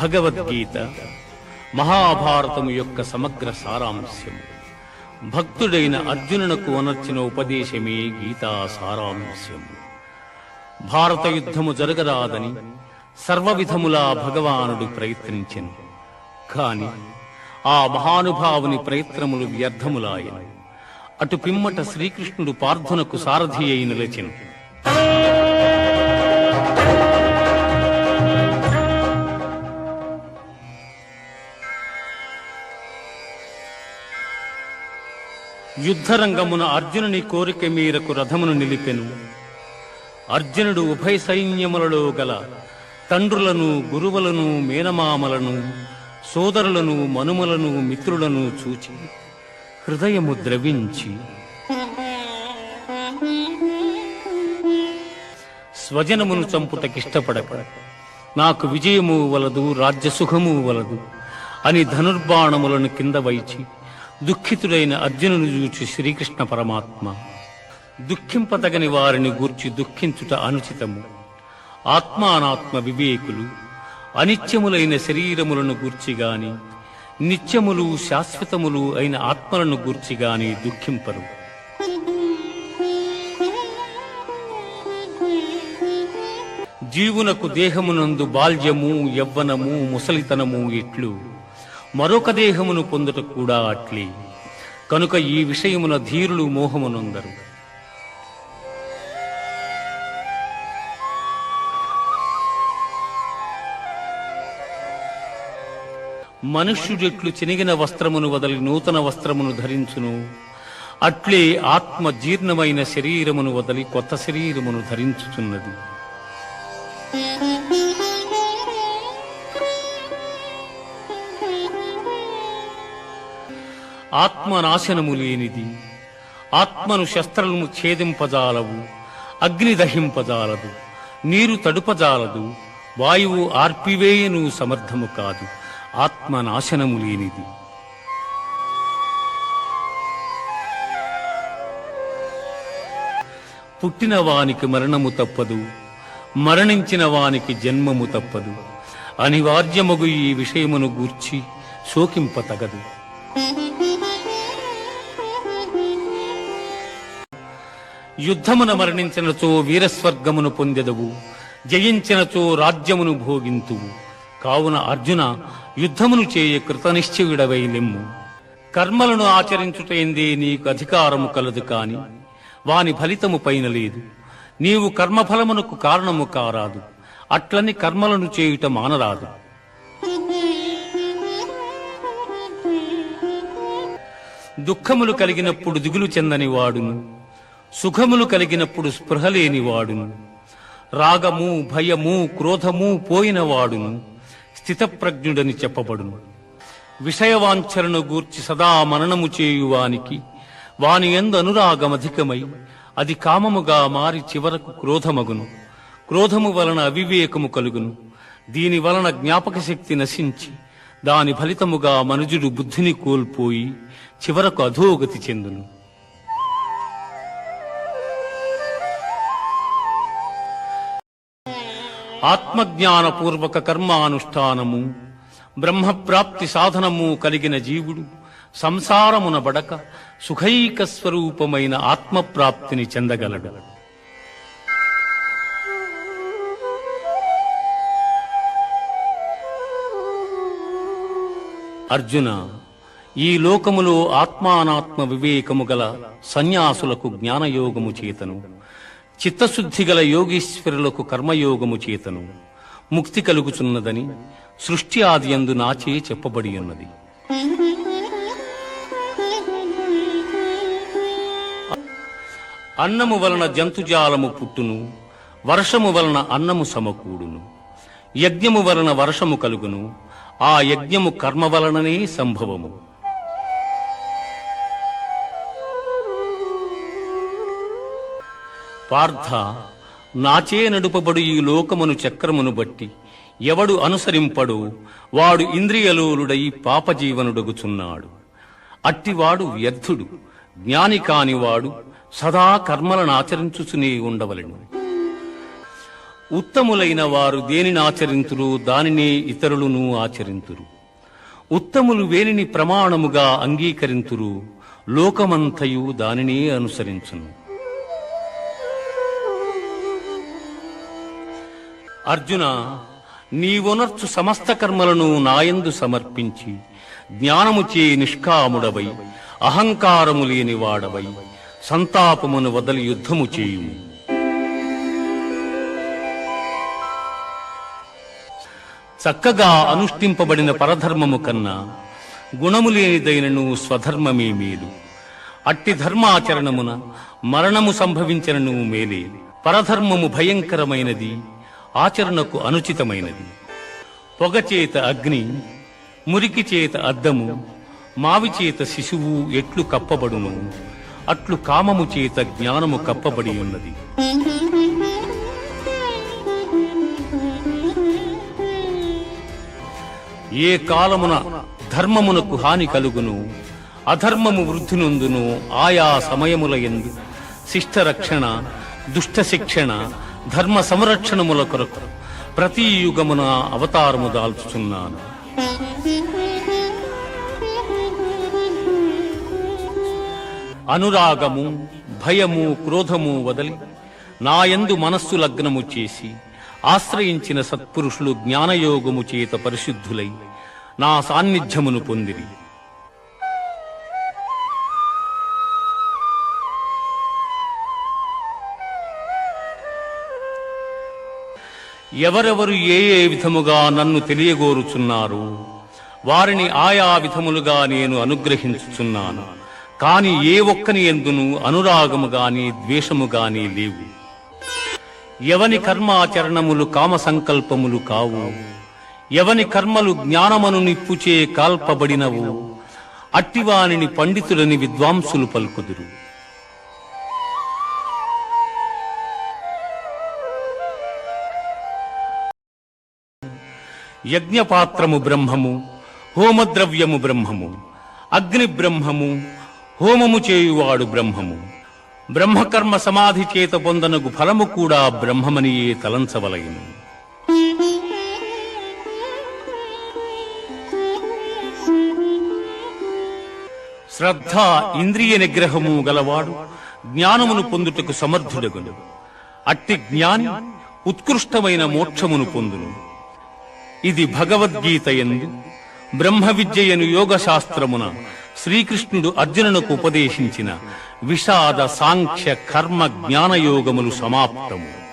భగవద్గీత మహాభారతము యొక్క సమగ్ర సారాంశం భక్తుడైన అర్జునునకు అనర్చిన ఉపదేశమే గీతా సారాంశం భారత యుద్ధము జరగరాదని సర్వవిధములా భగవానుడు ప్రయత్నించను. కాని ఆ మహానుభావుని ప్రయత్నములు వ్యర్థములాయను. అటు పిమ్మట శ్రీకృష్ణుడు పార్థునకు సారథి అయి నిలిచెను. యుద్ధరంగమున అర్జునుని కోరిక మేరకు రథమును నిలిపెను. అర్జునుడు ఉభయ సైన్యములలో గల తండ్రులను గురువులను మేనమామలను సోదరులను మనుమలను మిత్రులను చూచి హృదయము ద్రవించి స్వజనమును చంపుటకిష్టపడక నాకు విజయము వలదు రాజ్యసుఖము వలదు అని ధనుర్బాణములను కింద వైచి దుఃఖితుడైన అర్జునుని చూచి శ్రీకృష్ణ పరమాత్మ దుఃఖింపతగని వారిని గూర్చి దుఃఖించుట అనుచితము. ఆత్మానాత్మ వివేకులు అనిత్యములైన శరీరములను గూర్చి గాని నిత్యములు శాశ్వతములు అయిన ఆత్మలను గూర్చి గాని దుఃఖింపరు. జీవునకు దేహమునందు బాల్యము యవ్వనము ముసలితనము ఇట్లు. మరొక దేహమును పొందుట కూడా అట్లే. కనుక ఈ విషయమున ధీరులు మోహమునందరు. మనుష్యుడెట్లు చినిగిన వస్త్రమును వదలి నూతన వస్త్రమును ధరించును. అట్లే ఆత్మ జీర్ణమైన శరీరమును వదలి కొత్త శరీరమును ధరించుచున్నది. ఆత్మ నాశనము లేనిది ఆత్మను శస్త్రము ఛేదింపజాలవు అగ్ని దహింపజాలదు నీరు తడుపజాలదు వాయువు ఆర్పివేయను సమర్థము కాదు ఆత్మ నాశనము లేనిది పుట్టిన వానికి మరణము తప్పదు మరణించిన వానికి జన్మము తప్పదు అనివార్యమగు ఈ విషయమును గూర్చి శోకింపతగదు. యుద్ధమున మరణించినచో వీరస్వర్గమును పొందెదవు జయించినచో రాజ్యమును భోగింతువు. కావున అర్జున యుద్ధమును చేయ కృతనిశ్చయుడవై లెమ్ము కర్మలను ఆచరించుటైందే నీకు అధికారము కలదు కాని వాని ఫలితము పైన లేదు. నీవు కర్మఫలమునకు కారణము కారాదు అట్లని కర్మలను చేయుట మానరాదు. దుఃఖములు కలిగినప్పుడు దిగులు చెందని వాడును సుఖములు కలిగినప్పుడు స్పృహ లేని రాగము భయము క్రోధము పోయినవాడును. స్థితప్రజ్ఞుడని చెప్పబడును. విషయవాంఛలను గూర్చి సదా మననము చేయువానికి వాని ఎందు అనురాగమధికమై అది కామముగా మారి చివరకు క్రోధమగును. క్రోధము వలన అవివేకము కలుగును. దీని వలన జ్ఞాపక శక్తి నశించి దాని ఫలితముగా మనుజుడు బుద్ధిని కోల్పోయి చివరకు అధోగతి చెందును. ఆత్మజ్ఞానపూర్వక కర్మానుష్ఠానము బ్రహ్మప్రాప్తి సాధనము కలిగిన జీవుడు సంసారమున బడక సుఖైక స్వరూపమైన ఆత్మప్రాప్తిని చెందగలడు. అర్జున ఈ లోకములో ఆత్మానాత్మ వివేకము గల సన్యాసులకు జ్ఞానయోగము చేతను. చిత్తశుద్ధి గల యోగీశ్వరులకు కర్మయోగము చేతను ముక్తి కలుగుచున్నదని సృష్టి ఆది యందు నాచే చెప్పబడి ఉన్నది. అన్నము వలన జంతుజాలము పుట్టును వర్షము వలన అన్నము సమకూడును యజ్ఞము వలన వర్షము కలుగును ఆ యజ్ఞము కర్మ వలననే సంభవము. పార్థ నాచే నడుపబడు ఈ లోకమును చక్రమును బట్టి ఎవడు అనుసరింపడు వాడు ఇంద్రియలోలుడై పాపజీవనుడగుచున్నాడు. అట్టివాడు వ్యర్థుడు జ్ఞాని కానివాడు సదా కర్మలను ఆచరించుచునే ఉత్తములైన వారు దేనిని ఆచరింతురు దానినే ఇతరులను ఆచరింతురు. ఉత్తములు వేనిని ప్రమాణముగా అంగీకరింతురు లోకమంతయు దానినే అనుసరించును. అర్జున నీవొనర్చు సమస్త కర్మలను నాయందు సమర్పించి జ్ఞానముచే నిష్కాముడవై అహంకారము లేని వాడవై సంతాపమును వదలి యుద్ధము చేయుము. చక్కగా అనుష్ఠింపబడిన పరధర్మము కన్నా గుణము లేనిదైనను స్వధర్మమే మేలు. అట్టి ధర్మాచరణమున మరణము సంభవించనను మేలే. పరధర్మము భయంకరమైనది. ఆచరణకు అనుచితమైనది. పొగచేత అగ్ని మురికి చేత అద్దము మావి చేత శిశువు ఎట్లు కప్పబడును అట్లు కామము చేత జ్ఞానము కప్పబడి ఉన్నది. ఏ కాలమున ధర్మమునకు హాని కలుగును అధర్మము వృద్ధి నొందును ఆయా సమయముల ఎందు శిష్ట రక్షణ దుష్ట శిక్షణ ధర్మ సంరక్షణముల కొరకు ప్రతి యుగమున అవతారము దాల్చుచున్నాను. అనురాగము భయము క్రోధము వదలి నాయందు మనస్సు లగ్నము చేసి ఆశ్రయించిన సత్పురుషులు జ్ఞానయోగము చేత పరిశుద్ధులై నా సాన్నిధ్యమును పొందిరి. ఎవరెవరు ఏ ఏ విధముగా నన్ను తెలియగోరుచున్నారు వారిని ఆయా విధములుగా నేను అనుగ్రహించుచున్నాను. కాని ఏ ఒక్కని ఎందును అనురాగము గాని ద్వేషము గాని లేవు. ఎవని కర్మాచరణములు కామ సంకల్పములు కావు. ఎవని కర్మలు జ్ఞానమను నిప్పుచే కాల్పబడినవు. అట్టివానిని పండితులని విద్వాంసులు పలుకుదురు. యజ్ఞపాత్రము బ్రహ్మము హోమద్రవ్యము బ్రహ్మము అగ్ని బ్రహ్మము హోమము చేయువాడు బ్రహ్మము. బ్రహ్మకర్మ సమాధి చేత పొందనగు ఫలము కూడా బ్రహ్మమనియే తలంచవలయను. శ్రద్ధ ఇంద్రియ నిగ్రహము గలవాడు జ్ఞానమును పొందుటకు సమర్థుడగును. అట్టి జ్ఞాని ఉత్కృష్టమైన మోక్షమును పొందును. ఇది భగవద్గీత ఎందు బ్రహ్మ విద్యయను యోగ శాస్త్రమున శ్రీకృష్ణుడు అర్జునునకు ఉపదేశించిన విషాద సాంఖ్య కర్మ జ్ఞానయోగములు సమాప్తము.